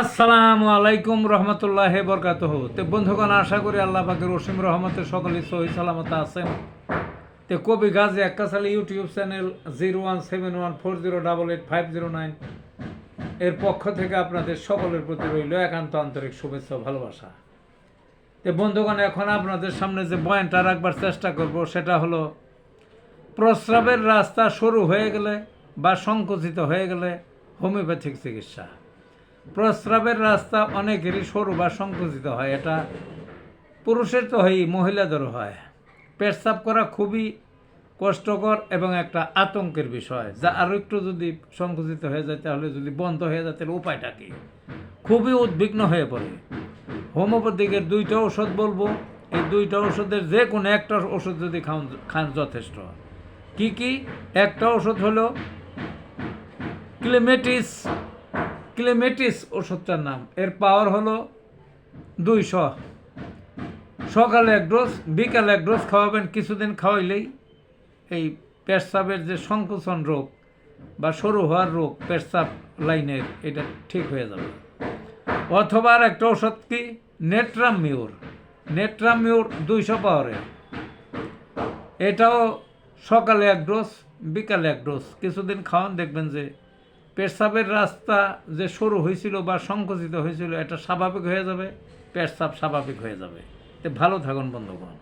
আসসালামু আলাইকুম রহমতুল্লাহ বরকাত তে বন্ধুগণ, আশা করি আল্লাহ পাকের রসিম রহমতের সকলে সহি সালামত আছেন। তে কবি Gazi Ekashali YouTube channel zero one seven one four zero double eight five zero nine এর পক্ষ থেকে আপনাদের সকলের প্রতি রইল একান্ত আন্তরিক শুভেচ্ছা ভালোবাসা। তে বন্ধুগণ, এখন আপনাদের সামনে যে বয়ানটা রাখবার চেষ্টা করব, সেটা হলো, প্রস্রাবের রাস্তা শুরু হয়ে গেলে বা সংকুচিত হয়ে গেলে হোমিওপ্যাথিক চিকিৎসা। প্রস্রাবের রাস্তা অনেকেরই সরু বা সংকুচিত হয়। এটা পুরুষের তো হয়ই, মহিলাদেরও হয়। পেশাব করা খুবই কষ্টকর এবং একটা আতঙ্কের বিষয়। যা আরও একটু যদি সংকুচিত হয়ে যায়, তাহলে যদি বন্ধ হয়ে যায়, তাহলে উপায়টা কি? খুবই উদ্বিগ্ন হয়ে পড়ে। হোমিওপ্যাথিকের দুইটা ওষুধ বলব। এই দুইটা ওষুধের যে কোনো একটা ওষুধ যদি খান খান যথেষ্ট। কি কি? একটা ওষুধ হলো ক্লেমেটিস ক্লেমেটিস ওষুধটার নাম। এর পাওয়ার হলো দুইশো। সকালে এক ডোজ বিকালে এক ডোজ খাওয়াবেন। কিছুদিন খাওয়াইলেই এই পেশাবের যে সংকোচন রোগ বা সরু হওয়ার রোগ, পেশাব লাইনের এটা ঠিক হয়ে যাবে। অথবা আর একটা ওষুধ কি? নেট্রাম মিউর নেট্রাম মিউর দুইশো পাওয়ারের এটাও সকালে এক ডোজ বিকালে এক ডোজ কিছুদিন খাওয়ান, দেখবেন যে পেশাবের রাস্তা যে সরু হয়েছিল বা সংকুচিত হয়েছিল, এটা স্বাভাবিক হয়ে যাবে, পেশাব স্বাভাবিক হয়ে যাবে। তো ভালো থাকুন, বন্ধুগণ।